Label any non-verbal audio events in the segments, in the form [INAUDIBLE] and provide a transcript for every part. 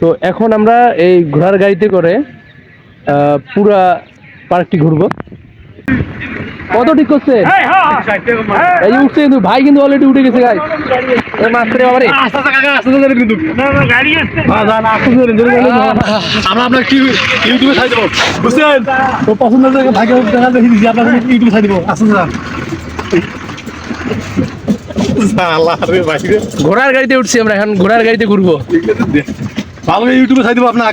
তো এখন আমরা এই ঘোড়ার গাড়িতে করে আহ, পুরা পার্কটি ঘুরবো। কত ঠিক করছে? এই উঠছে কিন্তু ভাই কিন্তু অলরেডি উঠে গেছে গাই এই মাত্রে বাবারে আমরা আপনার কি ইউটিউবে ছাড়ি দেবো? বুঝছেন? তো পছন্দ হলে ভাগে দেখা দেখি দিচ্ছি আপনার ইউটিউবে দেবো। ঘোড়ার গাড়িতে উঠছি আমরা এখন ঘোড়ার গাড়িতে ঘুরবো। ভালো ইউটিউবে চাই দেবো আপনার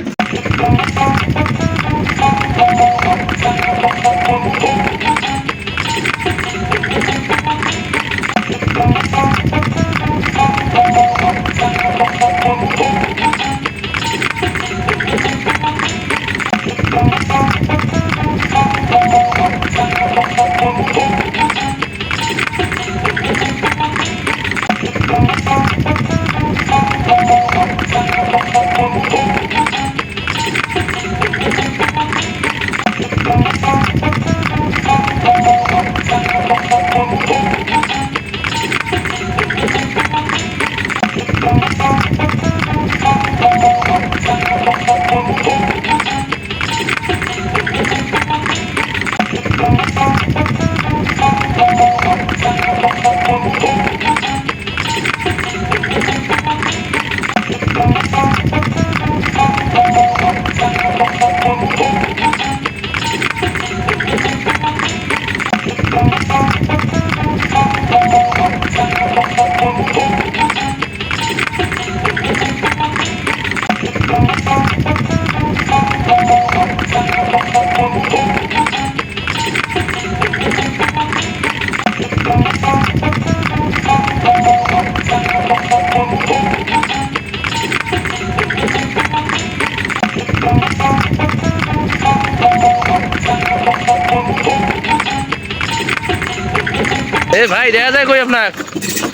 এ ভাই দেখা যায় কই আপনার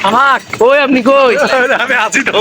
আমার কই আপনি কই? [LAUGHS] আমি আছি তো।